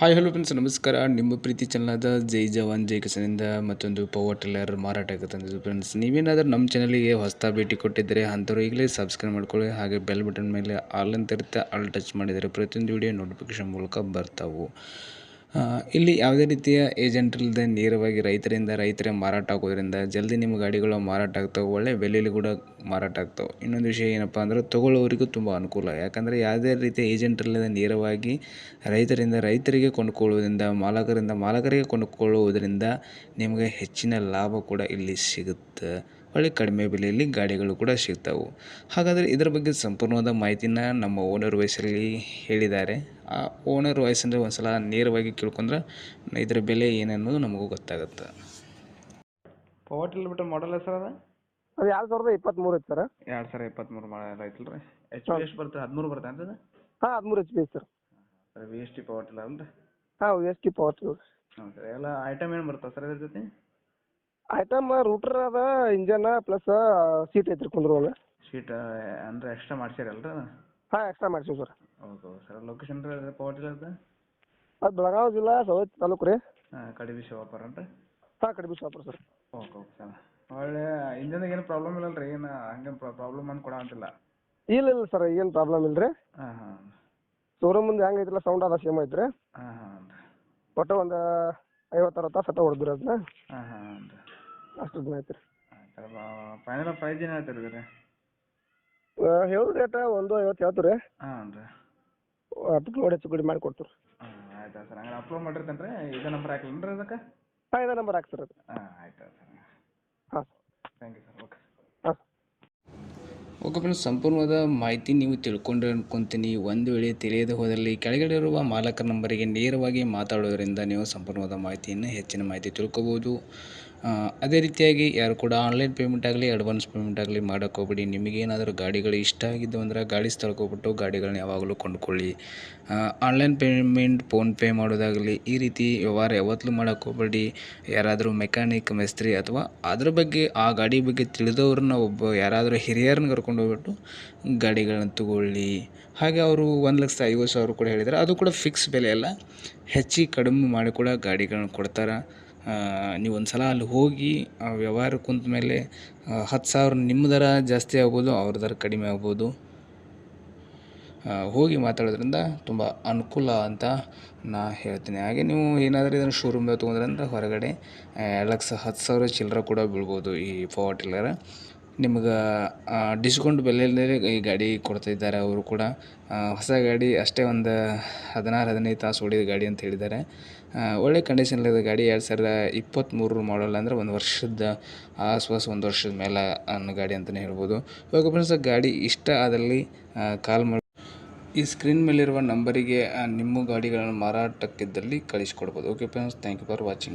Hi hello friends ನಮಸ್ಕಾರ. ನಿಮ್ಮ ಪ್ರೀತಿ ಚಾನಲಾದ ಜೈ ಜವಾನ್, ಜೈ ಕಿಸನಿಂದ ಮತ್ತೊಂದು ಪವರ್ ಟಿಲ್ಲರ್ ಮಾರಾಟಕ್ಕೆ ತಂದಿದ್ದು ಫ್ರೆಂಡ್ಸ್ ನೀವೇನಾದರೂ ನಮ್ಮ ಚಾನಲಿಗೆ ಹೊಸ ಭೇಟಿ ಕೊಟ್ಟಿದ್ದರೆ ಅಂಥವ್ರು ಈಗಲೇ ಸಬ್ಸ್ಕ್ರೈಬ್ ಮಾಡ್ಕೊಳ್ಳಿ. ಹಾಗೆ ಬೆಲ್ ಬಟನ್ ಮೇಲೆ ಆಲ್ ಅಂತ ಇರುತ್ತೆ ಆಲ್ ಟಚ್ ಮಾಡಿದರೆ ಪ್ರತಿಯೊಂದು ವಿಡಿಯೋ ನೋಟಿಫಿಕೇಶನ್ ಮೂಲಕ ಬರ್ತಾವು. ಇಲ್ಲಿ ಯಾವುದೇ ರೀತಿಯ ಏಜೆಂಟ್ ಇಲ್ಲದೆ ನೇರವಾಗಿ ರೈತರಿಂದ, ರೈತರೇ ಮಾರಾಟ ಆಗೋದ್ರಿಂದ ಜಲ್ದಿ ನಿಮ್ಮ ಗಾಡಿಗಳು ಮಾರಾಟ ಆಗ್ತವೆ, ಒಳ್ಳೆ ಬೆಲೆಯಲ್ಲಿ ಕೂಡ ಮಾರಾಟ ಆಗ್ತವೆ. ಇನ್ನೊಂದು ವಿಷಯ ಏನಪ್ಪ ಅಂದ್ರೆ ತೊಗೊಳ್ಳೋರಿಗೂ ತುಂಬ ಅನುಕೂಲ. ಯಾಕಂದರೆ ಯಾವುದೇ ರೀತಿಯ ಏಜೆಂಟ್ ಇಲ್ಲದೆ ನೇರವಾಗಿ ರೈತರಿಂದ, ರೈತರಿಗೆ ಕೊಂಡುಕೊಳ್ಳುವುದರಿಂದ ಮಾಲಕರಿಂದ, ಮಾಲಕರಿಗೆ ಕೊಂಡುಕೊಳ್ಳುವುದರಿಂದ ನಿಮಗೆ ಹೆಚ್ಚಿನ ಲಾಭ ಕೂಡ ಇಲ್ಲಿ ಸಿಗುತ್ತೆ. ಒಳ್ಳೆ ಕಡಿಮೆ ಬೆಲೆಯಲ್ಲಿ ಗಾಡಿಗಳು ಕೂಡ ಸಿಗ್ತಾವೆ. ಹಾಗಾದರೆ ಇದರ ಬಗ್ಗೆ ಸಂಪೂರ್ಣವಾದ ಮಾಹಿತಿನ ನಮ್ಮ ಓನರ್ ವಾಯ್ಸಲ್ಲಿ ಹೇಳಿದ್ದಾರೆ. ಆ ಓನರ್ ವಾಯ್ಸಂದ್ರೆ ಒಂದು ಸಲ ನೇರವಾಗಿ ಕೇಳ್ಕೊಂಡ್ರೆ ಇದರ ಬೆಲೆ ಏನನ್ನೋದು ನಮಗೂ ಗೊತ್ತಾಗುತ್ತೆ. ಪವರ್ ಟಿಲ್ ಬಿಟ್ಟು ಮಾಡಲ್ಲ ಸರ್ ಅದ? ಅದು ಎರಡು ಸಾವಿರದ ಇಪ್ಪತ್ತ್ಮೂರು ಐತೆ ಸರ್. ಎರಡು ಸಾವಿರ ಇಪ್ಪತ್ತ್ಮೂರು ಮಾಡಲ್ಲ ಐತಲ್ಲ ರೀ ಎಚ್ ಪಿ ಎಷ್ಟು ಬರ್ತದೆ ಹದಿಮೂರು ಬರ್ತದೆ ಅಂತ ಹಾಂ ಹದಿಮೂರು ಎಚ್ ಪಿ ಐತೆ sir. Sir V S T power tiller ಅಲ್ಲ ರೀ ಹಾಂ ಎಸ್ ಟಿ ಪವರ್ ಟಿಲ್ ಹ್ಞೂ ಸರ್ ಎಲ್ಲ ಐಟಮ್ ಏನು ಬರ್ತದೆ ಸರ್ ಇದ್ರ ಜೊತೆ? ಐಟಮ್ ರೂಟರ್ ಅದ ಇಂಜನ್ ಪ್ಲಸ್ ಸೀಟ್ ಐತ್ರಿ ಕುಂದ್ರುವಾಗ ಶೀಟ್ ಅಂದ್ರೆ ಎಕ್ಸ್ಟ್ರಾ ಮಾಡ್ಸಿರಲ್ರಿ ಹಾ extra ಮಾಡ್ಸೀವಿ sir okay sir location power ಅದು ಅದು ಬೆಳಗಾವಿ ಜಿಲ್ಲಾ ಸವದತ್ತಿ ತಾಲೂಕು ರೀ. ಹಾಂ ಕಡಿಮೆ ಶಿವಾಪುರ ಅಂತ ಹಾ ಕಡಿಮೆ Shapura sir okay okay sir ಒಳ್ಳೆ ಇಂಜನ್ದಾಗ ಏನು ಪ್ರಾಬ್ಲಮ್ ಇಲ್ಲ ರೀ ಏನು ಹಂಗೆ ಪ್ರಾಬ್ಲಮ್ ಅಂತ ಕೊಡಂತಿಲ್ಲ? ಇಲ್ಲ ಇಲ್ಲ ಸರ್ ಏನು ಪ್ರಾಬ್ಲಮ್ ಇಲ್ಲ ರೀ ಹಾಂ ಹಾಂ. ಶೋರೂಮ್ ಮುಂದೆ ಹೆಂಗ್ ಐತಿಲ್ಲ ಸೌಂಡ್ ಅದ ಸೇಮ್ ಐತ್ರಿ. ಹಾಂ ಹಾಂ ಒಟ್ಟು ಒಂದು ಐವತ್ತು ಅರವತ್ತು ತಾಸು ಹೊಡೆದ್ರಿ ಅದನ್ನ ಹಾಂ ಹಾಂ. ರೀ ಅಷ್ಟು ದಿನ ಐತ್ರಿ ಫೈನಲ್ ಪ್ರೈಸ್ ಏನು ಹೇಳ್ತೀರಿ ರೀ ಹೇಳೋದು ರೇಟ ಒಂದು ಐವತ್ತು ಹೇಳ್ತೀವಿ ರೀ ಹಾಂ ರೀ ಹತ್ತು ನೋಡಿ ಹೆಚ್ಚು ಕಡಿಮೆ ಮಾಡಿ ಕೊಡ್ತೀವಿ ಹಾಂ ಆಯ್ತು ಸರ್. ಹಂಗಾರೆ ಅಪ್ಲೋಡ್ ಮಾಡಿರ್ತೇನೆ ರೀ ಇದೇ ನಂಬರ್ ಹಾಕ್ಲೇನು ರೀ ಅದಕ್ಕೆ? ಹಾಂ ಇದೇ ನಂಬರ್ ಹಾಕಿ ಸರ್ ಅದು. ಹಾಂ ಆಯ್ತು ಸರ್. ಹಾಂ thank you sir okay okay ಸಂಪೂರ್ಣವಾದ ಮಾಹಿತಿ ನೀವು ತಿಳ್ಕೊಂಡ್ರೆ ಅನ್ಕೊಂತೀನಿ ಒಂದು ವೇಳೆ ತಿಳಿಯದೆ ಹೋದಲ್ಲಿ ಕೆಳಗಡೆ ಇರುವ ಮಾಲಕರ ನಂಬರಿಗೆ ನೇರವಾಗಿ ಮಾತಾಡೋದರಿಂದ ನೀವು ಸಂಪೂರ್ಣವಾದ ಮಾಹಿತಿಯನ್ನು, ಹೆಚ್ಚಿನ ಮಾಹಿತಿ ತಿಳ್ಕೊಬೋದು. ಅದೇ ರೀತಿಯಾಗಿ ಯಾರು ಕೂಡ ಆನ್ಲೈನ್ ಪೇಮೆಂಟ್ ಆಗಲಿ, ಅಡ್ವಾನ್ಸ್ ಪೇಮೆಂಟ್ ಆಗಲಿ ಮಾಡೋಕೆ ಹೋಗ್ಬಿಡಿ. ನಿಮಗೇನಾದರೂ ಗಾಡಿಗಳು ಇಷ್ಟ ಆಗಿದ್ದು ಅಂದರೆ ಗಾಡಿ ಸ್ಥಳಕ್ಕೆ ಹೋಗ್ಬಿಟ್ಟು ಗಾಡಿಗಳನ್ನ ಯಾವಾಗಲೂ ಕೊಂಡ್ಕೊಳ್ಳಿ. ಆನ್ಲೈನ್ ಪೇಮೆಂಟ್ ಫೋನ್ಪೇ ಮಾಡೋದಾಗಲಿ ಈ ರೀತಿ ವ್ಯವಹಾರ ಯಾವತ್ತಲೂ ಮಾಡೋಕೆ ಹೋಗ್ಬೇಡಿ. ಯಾರಾದರೂ ಮೆಕ್ಯಾನಿಕ್, ಮೇಸ್ತ್ರಿ ಅಥವಾ ಅದ್ರ ಬಗ್ಗೆ ಆ ಗಾಡಿ ಬಗ್ಗೆ ತಿಳಿದವ್ರನ್ನ ಒಬ್ಬ ಯಾರಾದರೂ ಹಿರಿಯರನ್ನ ಕರ್ಕೊಂಡು ಹೋಗ್ಬಿಟ್ಟು ಗಾಡಿಗಳನ್ನ ತಗೊಳ್ಳಿ. ಹಾಗೆ ಅವರು ಒಂದು ಲಕ್ಷದ ಐವತ್ತು ಸಾವಿರ ಕೂಡ ಹೇಳಿದ್ದಾರೆ ಅದು ಕೂಡ ಫಿಕ್ಸ್ ಬೆಲೆ ಅಲ್ಲ. ಹೆಚ್ಚಿಗೆ ಕಡಿಮೆ ಮಾಡಿ ಕೂಡ ಗಾಡಿಗಳನ್ನ ಕೊಡ್ತಾರೆ. ನೀವು ಒಂದು ಸಲ ಅಲ್ಲಿ ಹೋಗಿ ಆ ವ್ಯವಹಾರ ಕುಂತ ಮೇಲೆ ಹತ್ತು ಸಾವಿರ ನಿಮ್ಮ ದರ ಜಾಸ್ತಿ ಆಗ್ಬೋದು, ಅವ್ರ ದರ ಕಡಿಮೆ ಆಗ್ಬೋದು. ಹೋಗಿ ಮಾತಾಡೋದ್ರಿಂದ ತುಂಬ ಅನುಕೂಲ ಅಂತ ನಾ ಹೇಳ್ತೀನಿ. ಹಾಗೆ ನೀವು ಏನಾದರೂ ಇದನ್ನು ಶೋರೂಮ್ದಾಗ ತೊಗೊಂಡ್ರೆ ಹೊರಗಡೆ ಎರಡು ಲಕ್ಷ ಹತ್ತು ಸಾವಿರ ಚಿಲ್ಲರೆ ಕೂಡ ಬೀಳ್ಬೋದು ಈ ಪವರ್ ಟಿಲ್ಲರ್ ನಿಮ್ಗೆ ಡಿಸ್ಕೌಂಟ್ ಬೆಲೆಯಲ್ಲೇ ಈ ಗಾಡಿ ಕೊಡ್ತಾ ಇದ್ದಾರೆ ಅವರು ಕೂಡ. ಹೊಸ ಗಾಡಿ ಅಷ್ಟೇ ಒಂದು ಹದಿನಾರು, ಹದಿನೈದು ತಾಸು ಓಡಿದ ಗಾಡಿ ಅಂತ ಹೇಳಿದ್ದಾರೆ. ಒಳ್ಳೆಯ ಒಳ್ಳೆ ಕಂಡೀಷನಲ್ಲಿದೆ ಗಾಡಿ. ಎರಡು ಸಾವಿರದ ಇಪ್ಪತ್ತ್ಮೂರು ಮಾಡಲ್ ಅಂದರೆ ಒಂದು ವರ್ಷದ ಆಸ್ಪಾಸ್ ಒಂದು ವರ್ಷದ ಮೇಲೆ ಅನ್ನೋ ಗಾಡಿ ಅಂತಲೇ ಹೇಳ್ಬೋದು. ಇವಾಗ ಫ್ರೆಂಡ್ಸ್ ಗಾಡಿ ಇಷ್ಟ ಆದಲ್ಲಿ ಕಾಲ್ ಮಾಡಿ. ಈ ಸ್ಕ್ರೀನ್ ಮೇಲಿರುವ ನಂಬರಿಗೆ ನಿಮ್ಮ ಗಾಡಿಗಳನ್ನು ಮಾರಾಟಕ್ಕಿದ್ದಲ್ಲಿ ಕಳಿಸ್ಕೊಡ್ಬೋದು. Okay friends thank you for watching